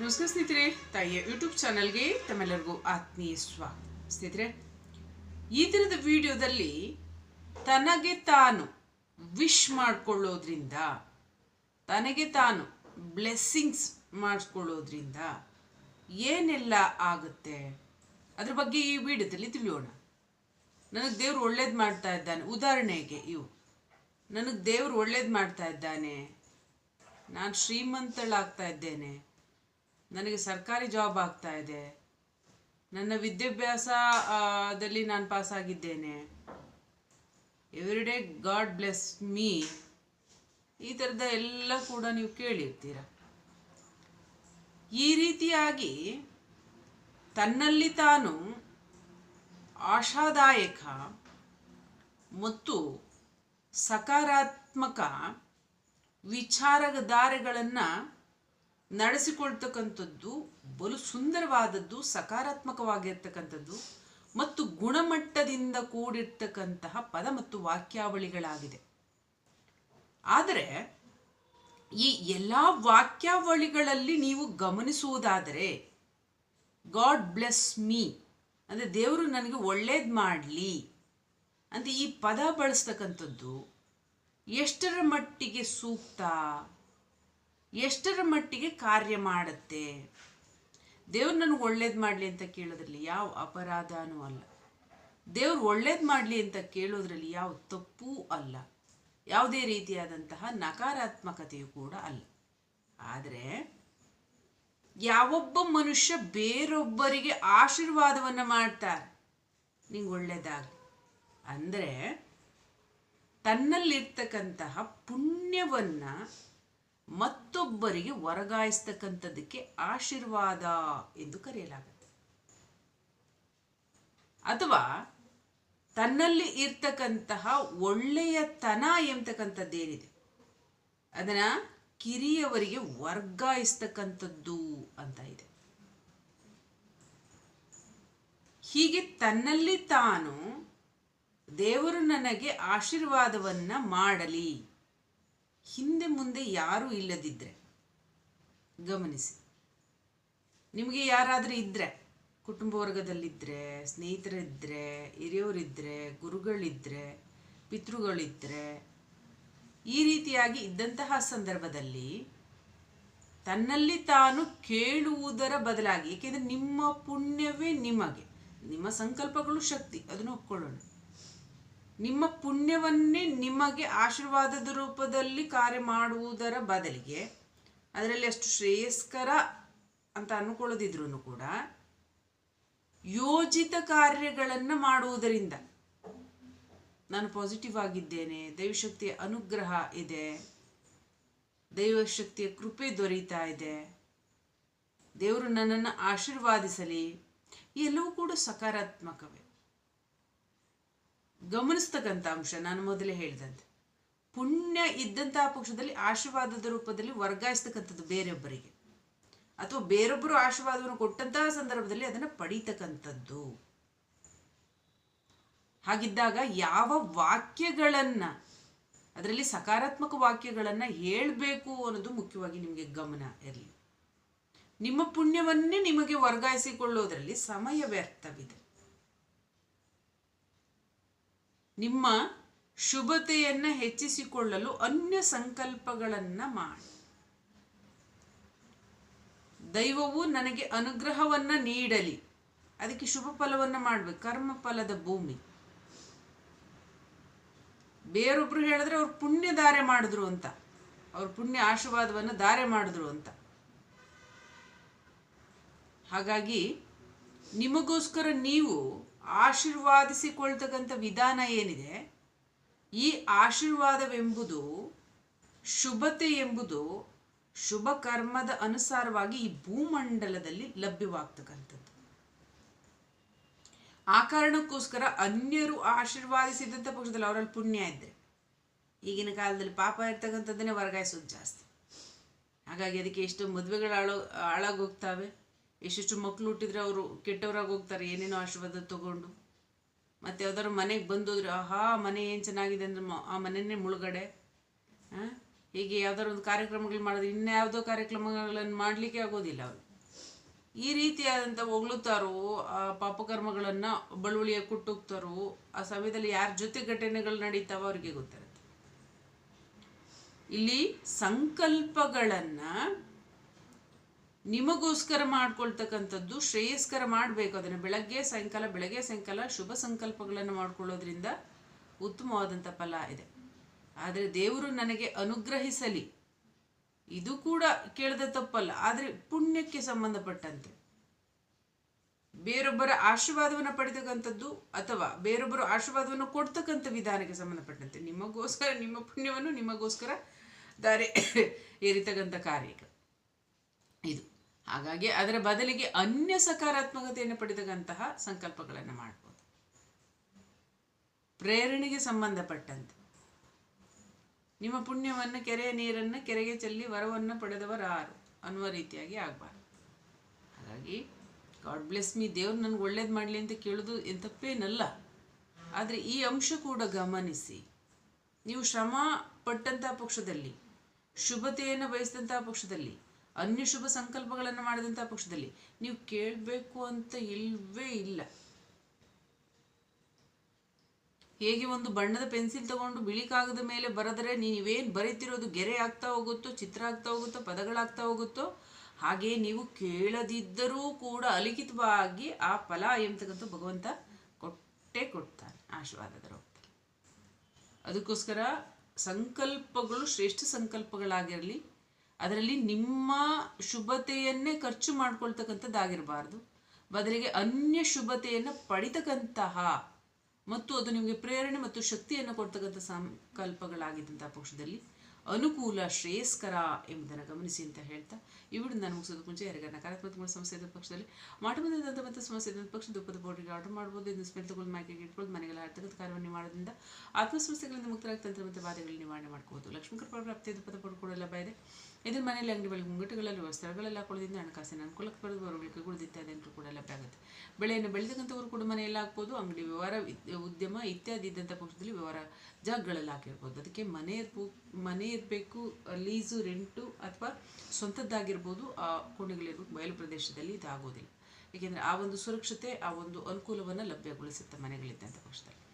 ನಮಸ್ಕಾರ ಸ್ನೇಹಿತರೆ, ತಾಯಿಯ ಯೂಟ್ಯೂಬ್ ಚಾನಲ್ಗೆ ತಮ್ಮೆಲ್ಲರಿಗೂ ಆತ್ಮೀಯ ಸ್ವಾಗತ ಸ್ನೇಹಿತರೆ, ಈ ದಿನದ ವಿಡಿಯೋದಲ್ಲಿ ತನಗೆ ತಾನು ವಿಶ್ ಮಾಡ್ಕೊಳ್ಳೋದ್ರಿಂದ, ತನಗೆ ತಾನು ಬ್ಲೆಸ್ಸಿಂಗ್ಸ್ ಮಾಡಿಸ್ಕೊಳ್ಳೋದ್ರಿಂದ ಏನೆಲ್ಲ ಆಗುತ್ತೆ? ಅದ್ರ ಬಗ್ಗೆ ಈ ವಿಡಿಯೋದಲ್ಲಿ ತಿಳಿಯೋಣ. ನನಗೆ ದೇವ್ರು ಒಳ್ಳೇದು ಮಾಡ್ತಾ ಇದ್ದಾನೆ. ಉದಾಹರಣೆಗೆ ಇವು. ನನಗೆ ದೇವ್ರು ಒಳ್ಳೇದು ಮಾಡ್ತಾ ಇದ್ದಾನೆ. ನಾನು ಶ್ರೀಮಂತಳಾಗ್ತಾ ಇದ್ದೇನೆ. ನನಗೆ ಸರ್ಕಾರಿ ಜಾಬ್ ಆಗ್ತಾ ಇದೆ. ನನ್ನ ವಿದ್ಯಾಭ್ಯಾಸದಲ್ಲಿ ದಲ್ಲಿ ನಾನು ಪಾಸ್ ಆಗಿದ್ದೇನೆ. Every day God bless me ಈ ಥರದ ಎಲ್ಲ ಕೂಡ ನೀವು ಕೇಳಿರ್ತೀರ. ಈ ರೀತಿಯಾಗಿ ತನ್ನಲ್ಲಿ ತಾನು ಆಶಾದಾಯಕ ಮತ್ತು ಸಕಾರಾತ್ಮಕ ವಿಚಾರಧಾರೆಗಳನ್ನು ನಡೆಸಿಕೊಳ್ತಕ್ಕಂಥದ್ದು ಬಲು ಸುಂದರವಾದದ್ದು, ಸಕಾರಾತ್ಮಕವಾಗಿರ್ತಕ್ಕಂಥದ್ದು ಮತ್ತು ಗುಣಮಟ್ಟದಿಂದ ಕೂಡಿರ್ತಕ್ಕಂತಹ ಪದ ಮತ್ತು ವಾಕ್ಯಾವಳಿಗಳಾಗಿದೆ. ಆದರೆ ಈ ಎಲ್ಲ ವಾಕ್ಯಾವಳಿಗಳಲ್ಲಿ ನೀವು ಗಮನಿಸುವುದಾದರೆ, ಗಾಡ್ ಬ್ಲೆಸ್ ಮೀ ಅಂದರೆ ದೇವರು ನನಗೆ ಒಳ್ಳೇದು ಮಾಡಲಿ ಅಂತ ಈ ಪದ ಬಳಸ್ತಕ್ಕಂಥದ್ದು ಎಷ್ಟರ ಮಟ್ಟಿಗೆ ಸೂಕ್ತ? ಎಷ್ಟರ ಮಟ್ಟಿಗೆ ಕಾರ್ಯ ಮಾಡುತ್ತೆ? ದೇವ್ರು ನನಗೆ ಒಳ್ಳೇದು ಮಾಡಲಿ ಅಂತ ಕೇಳೋದ್ರಲ್ಲಿ ಯಾವ ಅಪರಾಧನೂ ಅಲ್ಲ. ದೇವ್ರು ಒಳ್ಳೇದು ಮಾಡಲಿ ಅಂತ ಕೇಳೋದ್ರಲ್ಲಿ ಯಾವ ತಪ್ಪೂ ಅಲ್ಲ. ಯಾವುದೇ ರೀತಿಯಾದಂತಹ ನಕಾರಾತ್ಮಕತೆಯು ಕೂಡ ಅಲ್ಲ. ಆದರೆ ಯಾವೊಬ್ಬ ಮನುಷ್ಯ ಬೇರೊಬ್ಬರಿಗೆ ಆಶೀರ್ವಾದವನ್ನು ಮಾಡ್ತಾರೆ ನಿಂಗೆ ಒಳ್ಳೇದಾಗಲಿ. ಅಂದರೆ ತನ್ನಲ್ಲಿರ್ತಕ್ಕಂತಹ ಪುಣ್ಯವನ್ನ ಮತ್ತೊಬ್ಬರಿಗೆ ವರ್ಗಾಯಿಸ್ತಕ್ಕಂಥದ್ದಕ್ಕೆ ಆಶೀರ್ವಾದ ಎಂದು ಕರೆಯಲಾಗುತ್ತೆ. ಅಥವಾ ತನ್ನಲ್ಲಿ ಇರ್ತಕ್ಕಂತಹ ಒಳ್ಳೆಯತನ ಎಂಬತಕ್ಕಂಥದ್ದೇನಿದೆ? ಅದನ್ನ ಕಿರಿಯವರಿಗೆ ವರ್ಗಾಯಿಸ್ತಕ್ಕಂಥದ್ದು ಅಂತ ಇದೆ. ಹೀಗೆ ತನ್ನಲ್ಲಿ ತಾನು ದೇವರು ನನಗೆ ಆಶೀರ್ವಾದವನ್ನ ಮಾಡಲಿ. ಹಿಂದೆ ಮುಂದೆ ಯಾರೂ ಇಲ್ಲದಿದ್ದರೆ ಗಮನಿಸಿ. ನಿಮಗೆ ಯಾರಾದರೂ ಇದ್ದರೆ ಕುಟುಂಬ ವರ್ಗದಲ್ಲಿದ್ದರೆ ಸ್ನೇಹಿತರಿದ್ದರೆ ಹಿರಿಯವರಿದ್ದರೆ ಗುರುಗಳಿದ್ದರೆ ಪಿತೃಗಳಿದ್ದರೆ ಈ ರೀತಿಯಾಗಿ ಇದ್ದಂತಹ ಸಂದರ್ಭದಲ್ಲಿ ತನ್ನಲ್ಲಿ ತಾನು ಕೇಳುವುದರ ಬದಲಾಗಿ, ಏಕೆಂದರೆ ನಿಮ್ಮ ಪುಣ್ಯವೇ ನಿಮಗೆ, ನಿಮ್ಮ ಸಂಕಲ್ಪಗಳು ಶಕ್ತಿ, ಅದನ್ನು ಒಪ್ಕೊಳ್ಳೋಣ. ನಿಮ್ಮ ಪುಣ್ಯವನ್ನೇ ನಿಮಗೆ ಆಶೀರ್ವಾದದ ರೂಪದಲ್ಲಿ ಕಾರ್ಯ ಮಾಡುವುದರ ಬದಲಿಗೆ ಅದರಲ್ಲಿ ಅಷ್ಟು ಶ್ರೇಯಸ್ಕರ ಅಂತ ಅನ್ಕೊಳ್ಳೋದಿದ್ರು ಕೂಡ ಯೋಜಿತ ಕಾರ್ಯಗಳನ್ನು ಮಾಡುವುದರಿಂದ ನಾನು ಪಾಸಿಟಿವ್ ಆಗಿದ್ದೇನೆ, ದೈವಶಕ್ತಿಯ ಅನುಗ್ರಹ ಇದೆ, ದೈವಶಕ್ತಿಯ ಕೃಪೆ ದೊರೀತಾ ಇದೆ, ದೇವರು ನನ್ನನ್ನು ಆಶೀರ್ವಾದಿಸಲಿ ಎಲ್ಲವೂ ಕೂಡ ಸಕಾರಾತ್ಮಕವೇ. ಗಮನಿಸ್ತಕ್ಕಂಥ ಅಂಶ ನಾನು ಮೊದಲೇ ಹೇಳಿದಂತೆ. ಪುಣ್ಯ ಇದ್ದಂತಹ ಪಕ್ಷದಲ್ಲಿ ಆಶೀರ್ವಾದದ ರೂಪದಲ್ಲಿ ವರ್ಗಾಯಿಸ್ತಕ್ಕಂಥದ್ದು ಬೇರೆಯೊಬ್ಬರಿಗೆ ಅಥವಾ ಬೇರೊಬ್ಬರು ಆಶೀರ್ವಾದವನ್ನು ಕೊಟ್ಟಂತಹ ಸಂದರ್ಭದಲ್ಲಿ ಅದನ್ನು ಪಡೀತಕ್ಕಂಥದ್ದು. ಹಾಗಿದ್ದಾಗ ಯಾವ ವಾಕ್ಯಗಳನ್ನ, ಅದರಲ್ಲಿ ಸಕಾರಾತ್ಮಕ ವಾಕ್ಯಗಳನ್ನ ಹೇಳಬೇಕು ಅನ್ನೋದು ಮುಖ್ಯವಾಗಿ ನಿಮಗೆ ಗಮನ ಇರಲಿ. ನಿಮ್ಮ ಪುಣ್ಯವನ್ನೇ ನಿಮಗೆ ವರ್ಗಾಯಿಸಿಕೊಳ್ಳೋದರಲ್ಲಿ ಸಮಯ ವ್ಯರ್ಥವಿದೆ. ನಿಮ್ಮ ಶುಭತೆಯನ್ನು ಹೆಚ್ಚಿಸಿಕೊಳ್ಳಲು ಅನ್ಯ ಸಂಕಲ್ಪಗಳನ್ನು ಮಾಡಿ. ದೈವವು ನನಗೆ ಅನುಗ್ರಹವನ್ನ ನೀಡಲಿ. ಅದಕ್ಕೆ ಶುಭ ಫಲವನ್ನು ಮಾಡ್ಬೇಕು. ಕರ್ಮ ಫಲದ ಭೂಮಿ. ಬೇರೊಬ್ರು ಹೇಳಿದ್ರೆ ಅವ್ರು ಪುಣ್ಯ ದಾರೆ ಮಾಡಿದ್ರು ಅಂತ. ಅವ್ರ ಪುಣ್ಯ ಆಶೀರ್ವಾದವನ್ನು ದಾರೆ ಮಾಡಿದ್ರು ಅಂತ. ಹಾಗಾಗಿ ನಿಮಗೋಸ್ಕರ ನೀವು ಆಶೀರ್ವಾದಿಸಿಕೊಳ್ತಕ್ಕಂಥ ವಿಧಾನ ಏನಿದೆ? ಈ ಆಶೀರ್ವಾದವೆಂಬುದು ಶುಭತೆ ಎಂಬುದು ಶುಭ ಕರ್ಮದ ಅನುಸಾರವಾಗಿ ಈ ಭೂಮಂಡಲದಲ್ಲಿ ಲಭ್ಯವಾಗ್ತಕ್ಕಂಥದ್ದು. ಆ ಕಾರಣಕ್ಕೋಸ್ಕರ ಅನ್ಯರು ಆಶೀರ್ವಾದಿಸಿದಂಥ ಪಕ್ಷದಲ್ಲಿ ಅವರಲ್ಲಿ ಪುಣ್ಯ ಇದ್ದರೆ ಈಗಿನ ಕಾಲದಲ್ಲಿ ಪಾಪ ಇರ್ತಕ್ಕಂಥದ್ದನ್ನೇ ವರ್ಗಾಯಿಸೋದು ಜಾಸ್ತಿ. ಹಾಗಾಗಿ ಅದಕ್ಕೆ ಎಷ್ಟೋ ಮದುವೆಗಳು ಹಾಳು ಹಾಳಾಗೋಗ್ತಾವೆ. ಎಷ್ಟೆಷ್ಟು ಮಕ್ಕಳು ಹುಟ್ಟಿದ್ರೆ ಅವರು ಕೆಟ್ಟವರಾಗಿ ಹೋಗ್ತಾರೆ, ಏನೇನೋ ಆಶೀರ್ವಾದ ತಗೊಂಡು. ಮತ್ತು ಯಾವ್ದಾದ್ರು ಮನೆಗೆ ಬಂದೋದ್ರೆ, ಆಹಾ, ಮನೆ ಏನು ಚೆನ್ನಾಗಿದೆ ಅಂದ್ರೆ ಆ ಮನೆಯೇ ಮುಳುಗಡೆ. ಹಾಂ ಹೀಗೆ ಯಾವ್ದಾದ್ರು ಒಂದು ಕಾರ್ಯಕ್ರಮಗಳು ಮಾಡಿದ್ರೆ ಇನ್ಯಾವುದೋ ಕಾರ್ಯಕ್ರಮಗಳನ್ನು ಮಾಡಲಿಕ್ಕೆ ಆಗೋದಿಲ್ಲ ಅವರು. ಈ ರೀತಿಯಾದಂಥ ಹೊಗಳುತ್ತಾರೋ, ಆ ಪಾಪಕರ್ಮಗಳನ್ನು ಬಳುವಳಿಯ ಕುಟ್ಟೋಗ್ತಾರೋ, ಆ ಸಮಯದಲ್ಲಿ ಯಾರ ಜೊತೆ ಘಟನೆಗಳು ನಡೀತಾವೋ ಅವರಿಗೆ ಗೊತ್ತಿರುತ್ತೆ ಇಲ್ಲಿ ಸಂಕಲ್ಪಗಳನ್ನು ನಿಮಗೋಸ್ಕರ ಮಾಡ್ಕೊಳ್ತಕ್ಕಂಥದ್ದು ಶ್ರೇಯಸ್ಕರ ಮಾಡಬೇಕು. ಅದನ್ನು ಬೆಳಗ್ಗೆ, ಸಾಯಂಕಾಲ ಬೆಳಗ್ಗೆ ಸಾಯಂಕಾಲ ಶುಭ ಸಂಕಲ್ಪಗಳನ್ನು ಮಾಡ್ಕೊಳ್ಳೋದ್ರಿಂದ ಉತ್ತಮವಾದಂಥ ಫಲ ಇದೆ. ಆದರೆ ದೇವರು ನನಗೆ ಅನುಗ್ರಹಿಸಲಿ. ಇದು ಕೂಡ ಕೇಳದ ತಪ್ಪಲ್ಲ, ಆದರೆ ಪುಣ್ಯಕ್ಕೆ ಸಂಬಂಧಪಟ್ಟಂತೆ. ಬೇರೊಬ್ಬರ ಆಶೀರ್ವಾದವನ್ನು ಪಡೆತಕ್ಕಂಥದ್ದು ಅಥವಾ ಬೇರೊಬ್ಬರು ಆಶೀರ್ವಾದವನ್ನು ಕೊಡ್ತಕ್ಕಂಥ ವಿಧಾನಕ್ಕೆ ಸಂಬಂಧಪಟ್ಟಂತೆ. ನಿಮಗೋಸ್ಕರ ನಿಮ್ಮ ಪುಣ್ಯವನ್ನು ನಿಮಗೋಸ್ಕರ ದಾರಿ ಏರಿತಕ್ಕಂಥ ಕಾರ್ಯ ಇದು. ಹಾಗಾಗಿ ಅದರ ಬದಲಿಗೆ ಅನ್ಯ ಸಕಾರಾತ್ಮಕತೆಯನ್ನು ಪಡೆದಕ್ಕಂತಹ ಸಂಕಲ್ಪಗಳನ್ನು ಮಾಡ್ಬೋದು. ಪ್ರೇರಣೆಗೆ ಸಂಬಂಧಪಟ್ಟಂತೆ. ನಿಮ್ಮ ಪುಣ್ಯವನ್ನು ಕೆರೆಯ ನೀರನ್ನು, ಕೆರೆಗೆ ಚೆಲ್ಲಿ ವರವನ್ನು ಪಡೆದವರಾರು ಅನ್ನುವ ರೀತಿಯಾಗಿ ಆಗಬಾರ್ದು. ಹಾಗಾಗಿ, ಗಾಡ್ ಬ್ಲೆಸ್ ಮೀ, ದೇವ್ರು ನನಗೆ ಒಳ್ಳೇದು ಮಾಡಲಿ ಅಂತ ಕೇಳೋದು ಎಂತಪ್ಪೇನಲ್ಲ ತಪ್ಪೇನಲ್ಲ ಆದರೆ ಈ ಅಂಶ ಕೂಡ ಗಮನಿಸಿ, ನೀವು ಶ್ರಮ ಪಟ್ಟಂತಹ ಪಕ್ಷದಲ್ಲಿ, ಶುಭತೆಯನ್ನು ಬಯಸಿದಂತಹ ಪಕ್ಷದಲ್ಲಿ ಅನ್ಯ ಶುಭ ಸಂಕಲ್ಪಗಳನ್ನು ಮಾಡಿದಂಥ ಪಕ್ಷದಲ್ಲಿ ನೀವು ಕೇಳಬೇಕು ಅಂತ ಇಲ್ವೇ ಇಲ್ಲ. ಹೇಗೆ ಒಂದು ಬಣ್ಣದ ಪೆನ್ಸಿಲ್ ತಗೊಂಡು ಬಿಳಿ ಕಾಗದ ಮೇಲೆ ಬರೆದರೆ ನೀವೇನು ಬರೀತಿರೋದು ಗೆರೆ ಆಗ್ತಾ ಹೋಗುತ್ತೋ, ಚಿತ್ರ ಆಗ್ತಾ ಹೋಗುತ್ತೋ, ಪದಗಳಾಗ್ತಾ ಹೋಗುತ್ತೋ, ಹಾಗೆ ನೀವು ಕೇಳದಿದ್ದರೂ ಕೂಡ ಅಲಿಖಿತವಾಗಿ ಆ ಫಲ ಎಂಬತಕ್ಕಂಥ ಭಗವಂತ ಕೊಟ್ಟೇ ಕೊಡ್ತಾನೆ, ಆಶೀರ್ವಾದದ ರೂಪದಲ್ಲಿ. ಅದಕ್ಕೋಸ್ಕರ ಸಂಕಲ್ಪಗಳು ಶ್ರೇಷ್ಠ ಸಂಕಲ್ಪಗಳಾಗಿರಲಿ ಅದರಲ್ಲಿ ನಿಮ್ಮ ಶುಭತೆಯನ್ನೇ ಖರ್ಚು ಮಾಡ್ಕೊಳ್ತಕ್ಕಂಥದ್ದಾಗಿರಬಾರ್ದು. ಬದಲಿಗೆ ಅನ್ಯ ಶುಭತೆಯನ್ನು ಪಡಿತಕ್ಕಂತಹ ಮತ್ತು ಅದು ನಿಮಗೆ ಪ್ರೇರಣೆ ಮತ್ತು ಶಕ್ತಿಯನ್ನು ಕೊಡ್ತಕ್ಕಂಥ ಸಂಕಲ್ಪಗಳಾಗಿದ್ದಂಥ ಪಕ್ಷದಲ್ಲಿ ಅನುಕೂಲ ಶ್ರೇಯಸ್ಕರ ಎಂಬುದನ್ನು ಗಮನಿಸಿ ಅಂತ ಹೇಳ್ತಾ ವಿಡಿಯೋ ನಾನು ಮುಗಿಸೋದು ಮುಂಚೆ ಯಾರಿಗಾರ ನಕಾರಾತ್ಮಕ ಸಮಸ್ಯೆ ಇದ್ದ ಪಕ್ಷದಲ್ಲಿ ಮಾಡಬಹುದಾದಂಥ ಮತ್ತು ಸಮಸ್ಯೆ ಇದ್ದ ಪಕ್ಷ ದುಃಖದ ಬೋರ್ಡಿಗೆ ಆರ್ಡರ್ ಮಾಡ್ಬೋದು ಇದನ್ನು ಸ್ಮೆಲ್ ತಗೊಂಡು ಮೈಕೆಗೆ ಇಟ್ಬೋದು ಮನೆಗೆಲ್ಲ ಹರ್ತಕ್ಕಂಥ ಕಾರ್ಯವನ್ನು ಮಾಡೋದ್ರಿಂದ ಆತ್ಮಸಮಸ್ಯೆಗಳಿಂದ ಮುಕ್ತರಾಗಿ ತಂತ್ರ ಮತ್ತು ಬಾಧೆಗಳನ್ನು ನಿವಾರಣೆ ಮಾಡ್ಕೋಬೋದು. ಲಕ್ಷ್ಮೀ ಕೃಪಾ ಪ್ರಾಪ್ತಿಯ ದುಃಖದ ಬೋರ್ಡ್ ಕೂಡ ಲಭ್ಯ ಇದೆ. ಇದನ್ನು ಮನೆಯಲ್ಲಿ ಅಂಗಡಿ ಬಳಿ ಮುಂಗಟ್ಟುಗಳಲ್ಲಿ ವಸ್ತ್ರಗಳೆಲ್ಲ ಹಾಕೊಳ್ಳೋದ್ರಿಂದ ಹಣಕಾಸಿನ ಅನುಕೂಲಕ್ಕೆ ಪಡೆದು ಬರುವಳಿಕೆ ಗುಡ್ದು ಅಂತ ಕೂಡ ಲಭ್ಯ ಆಗುತ್ತೆ ಬೆಳೆಯನ್ನು ಬೆಳೆದಕ್ಕಂಥವ್ರು ಕೂಡ ಮನೆಯಲ್ಲಿ ಹಾಕ್ಬೋದು, ಅಂಗಡಿ ವ್ಯವಹಾರ ಉದ್ಯಮ ಇತ್ಯಾದಿ ಇದ್ದಂಥ ಪಕ್ಷದಲ್ಲಿ ವ್ಯವಹಾರ ಜಾಗಗಳಲ್ಲಿ ಹಾಕಿರ್ಬೋದು. ಅದಕ್ಕೆ ಮನೆ ಇರ್ಬೋ, ಮನೆ ಇರಬೇಕು, ಲೀಸು, ರೆಂಟು ಅಥವಾ ಸ್ವಂತದ್ದಾಗಿರ್ಬೋದು, ಆ ಕೋಣೆಗಳಿರ್ಬೇಕು. ಬಯಲು ಪ್ರದೇಶದಲ್ಲಿ ಇದಾಗೋದಿಲ್ಲ ಏಕೆಂದರೆ ಆ ಒಂದು ಸುರಕ್ಷತೆ, ಆ ಒಂದು ಅನುಕೂಲವನ್ನು ಲಭ್ಯಗೊಳಿಸುತ್ತೆ ಮನೆಗಳಿದ್ದಂಥ ಪಕ್ಷದಲ್ಲಿ.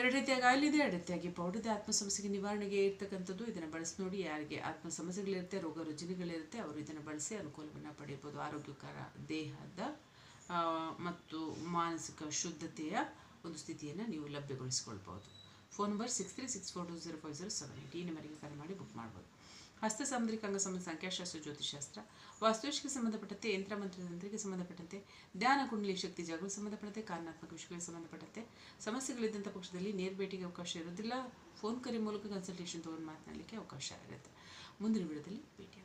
ಎರಡು ರೀತಿಯಾಗಿ ಆಯಿಲ್ ಇದೆ ಎರಡು ರೀತಿಯಾಗಿ. ಪೌಡರ್ ಇದೆ ಆತ್ಮ ಸಮಸ್ಯೆಗೆ ನಿವಾರಣೆಗೆ ಇರ್ತಕ್ಕಂಥದ್ದು ಇದನ್ನು ಬಳಸಿ ನೋಡಿ ಯಾರಿಗೆ ಆತ್ಮ ಸಮಸ್ಯೆಗಳಿರುತ್ತೆ ರೋಗ ರುಜಿನಗಳಿರುತ್ತೆ, ಅವರು ಇದನ್ನು ಬಳಸಿ ಅನುಕೂಲವನ್ನು ಪಡೆಯಬಹುದು. ಆರೋಗ್ಯಕರ ದೇಹದ ಮತ್ತು ಮಾನಸಿಕ ಶುದ್ಧತೆಯ ಒಂದು ಸ್ಥಿತಿಯನ್ನು ನೀವು ಲಭ್ಯಗೊಳಿಸ್ಕೊಳ್ಬೋದು phone number six three six four two zero five zero seven eight ಈ ನಂಬರಿಗೆ ಕರೆ ಮಾಡಿ ಬುಕ್ ಮಾಡ್ಬೋದು. ಹಸ್ತ ಸಾಮುದ್ರಿಕ ಅಂಗ ಸಂಬಂಧ ಸಂಖ್ಯಾಶಾಸ್ತ್ರ ಜ್ಯೋತಿಷಾಸ್ತ್ರ ವಾಸ್ತುಶಿಗೆ ಸಂಬಂಧಪಟ್ಟಂತೆ ಯಂತ್ರ ಮಂತ್ರತಂತ್ರಕ್ಕೆ ಸಂಬಂಧಪಟ್ಟಂತೆ, ಧ್ಯಾನ ಕುಂಡಲಿ ಶಕ್ತಿ ಜಾಗೃತಿ ಸಂಬಂಧಪಟ್ಟಂತೆ, ಕಾರಣಾತ್ಮಕ ವಿಷಯಗಳಿಗೆ ಸಂಬಂಧಪಟ್ಟಂತೆ. ಸಮಸ್ಯೆಗಳಿದ್ದಂಥ ಪಕ್ಷದಲ್ಲಿ ನೇರ ಭೇಟಿಗೆ ಅವಕಾಶ ಇರೋದಿಲ್ಲ ಫೋನ್ ಕರೆ ಮೂಲಕ ಕನ್ಸಲ್ಟೇಷನ್ ತೊಗೊಂಡು ಮಾತನಾಡಲಿಕ್ಕೆ ಅವಕಾಶ ಇರುತ್ತೆ. ಮುಂದಿನ ವಿಡಿಯೋದಲ್ಲಿ ಭೇಟಿ